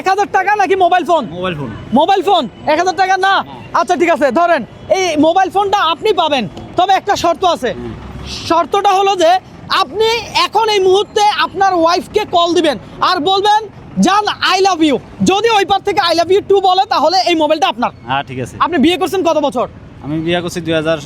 এক হাজার টাকা নাকি mobile phone? Mobile phone. Mobile phone? এক হাজার টাকা? না? আচ্ছা ঠিক আছে ধরেন এই মোবাইল ফোনটা আপনি পাবেন। তবে একটা শর্ত আছে। শর্তটা হলো যে আপনি এখন এই মুহূর্তে আপনার ওয়াইফকে কল দিবেন আর বলবেন জান আই লাভ ইউ যদি ওই পার থেকে আই লাভ ইউ টু বলে তাহলে এই মোবাইলটা আপনার। হ্যাঁ ঠিক আছে। আপনি বিয়ে করছেন কত বছর? আমি বিয়ে করছি দুই হাজার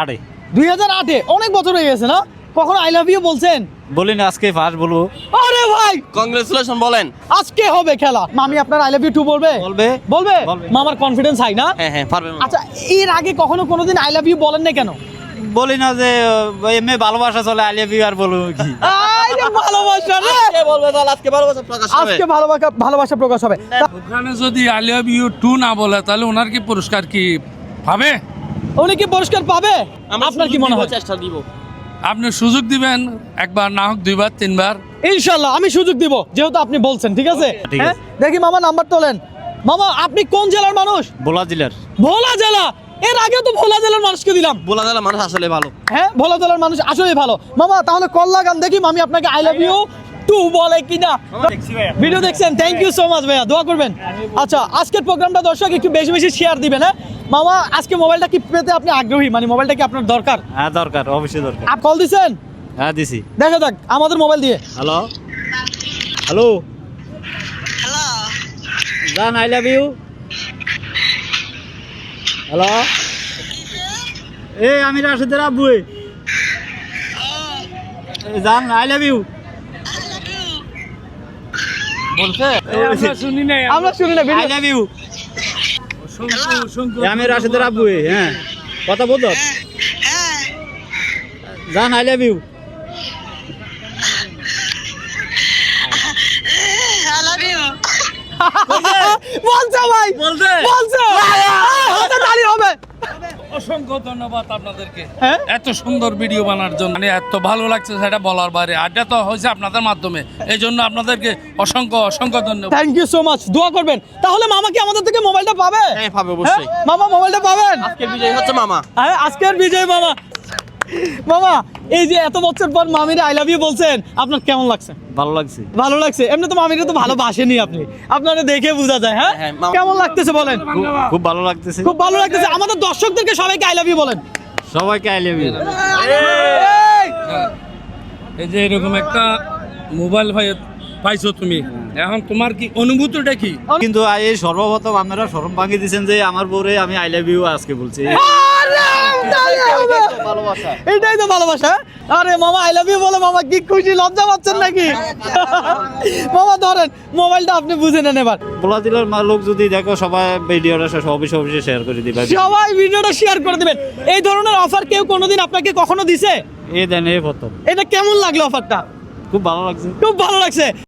আটে দুই হাজার আটে অনেক বছর হয়ে গেছে না? কখন আই লাভ ইউ বলছেন? বলি আজকে ফার্স্ট বলব। আরে ভাই! কংগ্রেচুলেশন বলেন। আজকে হবে খেলা। মামি আপনার আই লাভ ইউ টু বলবে? বলবে। বলবে? বলবে। মামার কনফিডেন্স হাই না? হ্যাঁ হ্যাঁ পারবে আচ্ছা এর আগে কখনো কোনোদিন আই লাভ ইউ বলেন না কেন? বলি না যে এমনি ভালোবাসা চলে আর বলব কি? আই ভালোবাসা রে! আজকে বলবে তাহলে আজকে ভালোবাসা প্রকাশ হবে। আজকে ভালোবাসা ভালোবাসা প্রকাশ হবে। ওখানে যদি আই লাভ ইউ টু না বলে তাহলে ওনার কি পুরস্কার কি পাবে? উনি কি পুরস্কার পাবে? আপনার কি মনে হয়? চেষ্টা দিব। আপনি সুযোগ দিবেন একবার না হোক দুইবার তিনবার। ইনশাল্লাহ আমি সুযোগ দিব যেহেতু আপনি বলছেন ঠিক আছে? হ্যাঁ? দেখি মামা নাম্বার তোলেন। মামা আপনি কোন জেলার মানুষ? বোলা জেলার। ভোলা জেলা? এর আগেও তো ভোলা জেলার মানুষকে দিলাম। বলা গেলে মানুষ আসলে ভালো। হ্যাঁ ভোলা জেলার মানুষ আসলে ভালো। মামা তাহলে কল লাগান দেখি মামি আপনাকে আই লাভ ইউ টু বলে কিনা। ভিডিও দেখছেন? থ্যাংক ইউ সো মাচ ভাইয়া দোয়া করবেন। আচ্ছা আজকের প্রোগ্রামটা দর্শক একটু বেশি বেশি শেয়ার দিবেন হ্যাঁ? মামা আজকে মোবাইলটা কি পেতে আপনি আগ্রহী? মানে মোবাইলটা কি আপনার দরকার? হ্যাঁ দরকার অবশ্যই দরকার। আপ কল দিছেন? হ্যাঁ দিছি। দেখা যাক আমাদের মোবাইল দিয়ে। হ্যালো। হ্যালো। হ্যালো। জান আই লাভ ইউ। হ্যালো। এ আমি রাশেদের আব্বু জান আই লাভ ইউ। বলছে? আমরা শুনি নাই আমরা শুনি না আই লাভ ইউ। আমি রাশেদের আব্বু হ্যাঁ। কথা বলতো? জান আই লাভ ইউ বলছো ভাই। বলছে? বলছো। অসংখ্য ধন্যবাদ আপনাদেরকে। হ্যাঁ? এত সুন্দর ভিডিও বানার জন্য। মানে এত ভালো লাগছে সেটা বলার বাইরে। আড্ডা তো হয়েছে আপনাদের মাধ্যমে। এই জন্য আপনাদেরকে অসংখ্য অসংখ্য ধন্যবাদ। থ্যাংক ইউ সো মাচ দোয়া করবেন। তাহলে মামা কি আমাদের থেকে মোবাইলটা পাবে? হ্যাঁ পাবে অবশ্যই। হ্যাঁ? মামা মোবাইলটা পাবেন? আজকের বিজয় হচ্ছে মামা। হ্যাঁ আজকের বিজয় মামা। মামা এই যে এত বছর পর মামিরে আই লাভ ইউ বলছেন আপনার কেমন লাগছে? ভালো লাগছে। ভালো লাগছে? এমনি তো মামিরে তো ভালোবাসেনি আপনি। আপনারা দেখে বোঝা যায় হ্যাঁ? হ্যাঁ, কেমন লাগতেছে বলেন? খুব- ভালো লাগতেছে। খুব ভালো লাগতেছে। আমাদের দর্শকদেরকে সবাইকে আই লাভ ইউ বলেন। সবাইকে আই লাভ ইউ এই! এই যে এরকম একটা মোবাইল ভাই পাইছো তুমি। এখন তোমার কি অনুভূতিটা কি? কিন্তু এই সর্বপ্রথম আপনারা শরম ভাঙিয়ে দিয়েছেন যে আমার বউরে আমি আই লাভ ইউ আজকে বলছি আরে, তালি হবে। ভালোবাসা এটাই তো ভালোবাসা। আরে মামা আই লাভ ইউ বলে মামা কি খুশি লজ্জা পাচ্ছেন নাকি? মামা ধরেন মোবাইলটা আপনি বুঝে নেন এবার। বলা দিলার মা লোক যদি দেখো সবাই ভিডিওটা অফিসে অফিসে শেয়ার করে দিবে। সবাই ভিডিওটা শেয়ার করে দিবেন। এই ধরনের অফার কেউ কোনোদিন আপনাকে কখনো দিছে? এই দেন এই প্রথম। এটা কেমন লাগল অফারটা খুব ভালো লাগছে। খুব ভালো লাগছে।